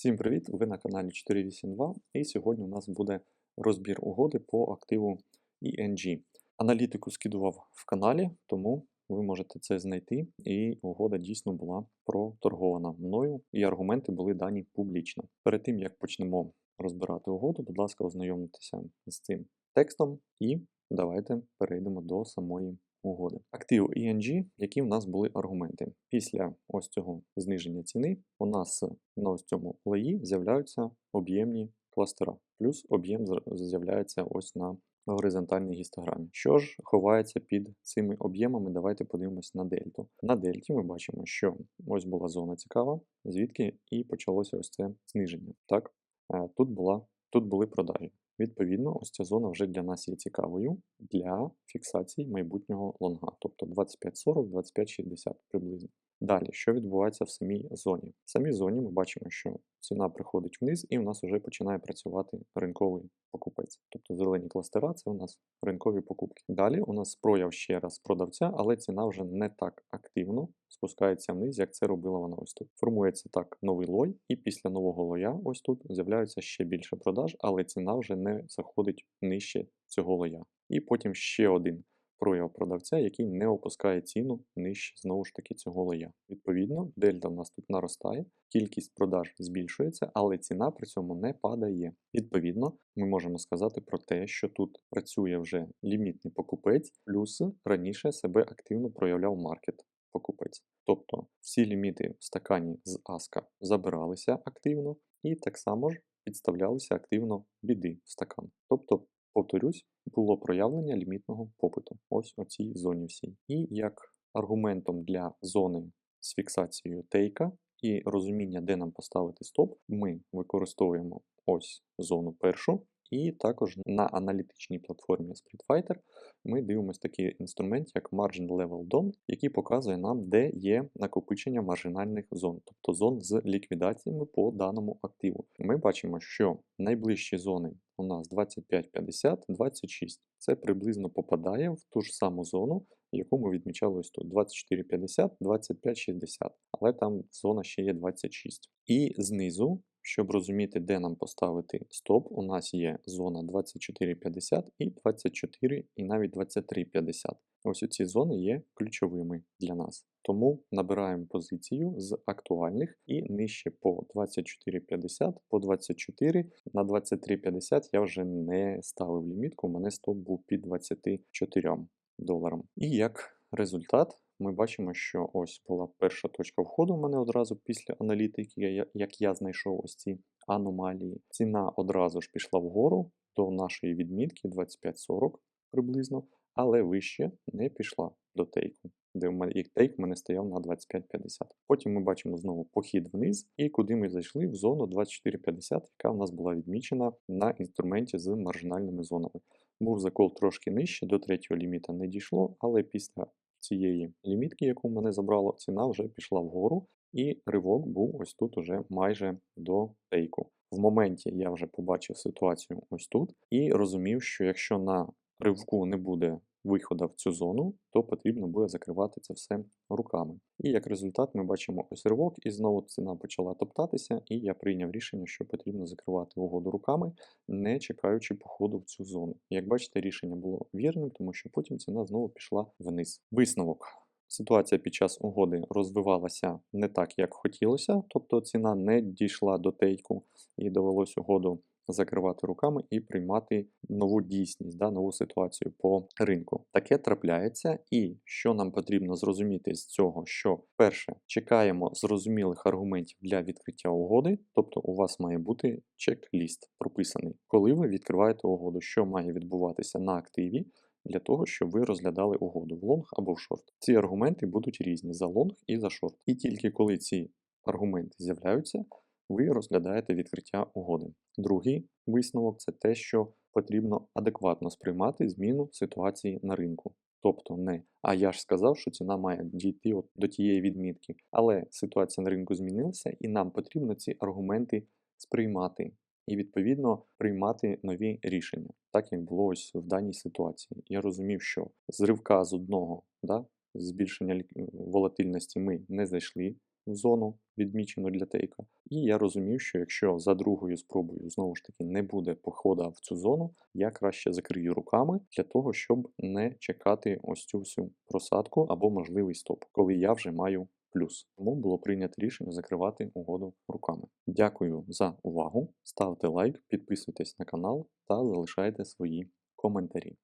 Всім привіт! Ви на каналі 482 і сьогодні у нас буде розбір угоди по активу ENG. Аналітику скидував в каналі, тому ви можете це знайти. І угода дійсно була проторгована мною, і аргументи були дані публічно. Перед тим як почнемо розбирати угоду, будь ласка, ознайомтеся з цим текстом і давайте перейдемо до самої угоди. Актив ENG, які в нас були аргументи. Після ось цього зниження ціни у нас на ось цьому леї з'являються об'ємні кластера, плюс об'єм з'являється ось на горизонтальній гістограмі. Що ж ховається під цими об'ємами? Давайте подивимось на дельту. На дельті ми бачимо, що ось була зона цікава, звідки і почалося ось це зниження. Так, е, тут була. Тут були продажі. Відповідно, ось ця зона вже для нас є цікавою для фіксації майбутнього лонга, тобто 25,40, 25,60 приблизно. Далі, що відбувається в самій зоні? В самій зоні ми бачимо, що ціна приходить вниз, і у нас вже починає працювати ринковий покупець. Тобто зелені кластера це у нас ринкові покупки. Далі у нас прояв ще раз продавця, але ціна вже не так активно спускається вниз, як це робила вона ось тут. Формується так новий лой, і після нового лоя, ось тут, з'являється ще більше продаж, але ціна вже не заходить нижче цього лоя. І потім ще один прояв продавця, який не опускає ціну нижче знову ж таки цього лоя. Відповідно, дельта в нас тут наростає, кількість продаж збільшується, але ціна при цьому не падає. Відповідно, ми можемо сказати про те, що тут працює вже лімітний покупець, плюс раніше себе активно проявляв маркет покупець. Тобто всі ліміти в стакані з Аска забиралися активно, і так само ж підставлялися активно біди в стакан. Тобто, повторюсь, було проявлення лімітного попиту ось у цій зоні всій. І як аргументом для зони з фіксацією тейка і розуміння, де нам поставити стоп, ми використовуємо ось зону першу. І також на аналітичній платформі SplitFighter ми дивимося такий інструмент, як Margin Level DOM, який показує нам, де є накопичення маржинальних зон, тобто зон з ліквідаціями по даному активу. Ми бачимо, що найближчі зони у нас 25, 50, 26. Це приблизно попадає в ту ж саму зону, яку ми відмічали ось тут 24,50, 25,60, але там зона ще є 26. І знизу щоб розуміти, де нам поставити стоп, у нас є зона 24,50 і 24 і навіть 23,50. Ось ці зони є ключовими для нас. Тому набираємо позицію з актуальних і нижче по 24,50, по 24 на 23,50 я вже не ставив лімітку, у мене стоп був під 24 доларам. І як результат ми бачимо, що ось була перша точка входу у мене одразу після аналітики, як я знайшов ось ці аномалії. Ціна одразу ж пішла вгору до нашої відмітки 25-40 приблизно, але вище не пішла до тейку, де в мене, тейк в мене стояв на 25-50. Потім ми бачимо знову похід вниз, і куди ми зайшли в зону 24,50, яка в нас була відмічена на інструменті з маржинальними зонами. Був закол трошки нижче, до третього ліміта не дійшло, але після цієї лімітки, яку мене забрало, ціна вже пішла вгору, і ривок був ось тут уже майже до тейку. В моменті я вже побачив ситуацію ось тут і розумів, що якщо на ривку не буде виходу в цю зону, то потрібно буде закривати це все руками. І як результат ми бачимо ось ривок, і знову ціна почала топтатися, і я прийняв рішення, що потрібно закривати угоду руками, не чекаючи походу в цю зону. Як бачите, рішення було вірним, тому що потім ціна знову пішла вниз. Висновок. Ситуація під час угоди розвивалася не так, як хотілося, тобто ціна не дійшла до тейку і довелось угоду закривати руками і приймати нову дійсність, да, нову ситуацію по ринку. Таке трапляється, і що нам потрібно зрозуміти з цього, що перше чекаємо зрозумілих аргументів для відкриття угоди, тобто у вас має бути чек-ліст прописаний, коли ви відкриваєте угоду, що має відбуватися на активі. Для того, щоб ви розглядали угоду в лонг або в шорт. Ці аргументи будуть різні за лонг і за шорт. І тільки коли ці аргументи з'являються, ви розглядаєте відкриття угоди. Другий висновок це те, що потрібно адекватно сприймати зміну ситуації на ринку. Тобто не а я ж сказав, що ціна має дійти от до тієї відмітки. Але ситуація на ринку змінилася, і нам потрібно ці аргументи сприймати і, відповідно, приймати нові рішення, так як було ось в даній ситуації. Я розумів, що зривка з одного да, збільшення волатильності ми не зайшли в зону, відмічену для тейка. І я розумів, що якщо за другою спробою знову ж таки не буде похода в цю зону, я краще закрию руками для того, щоб не чекати ось цю всю просадку або можливий стоп, коли я вже маю плюс. Тому було прийнято рішення закривати угоду руками. Дякую за увагу. Ставте лайк, підписуйтесь на канал та залишайте свої коментарі.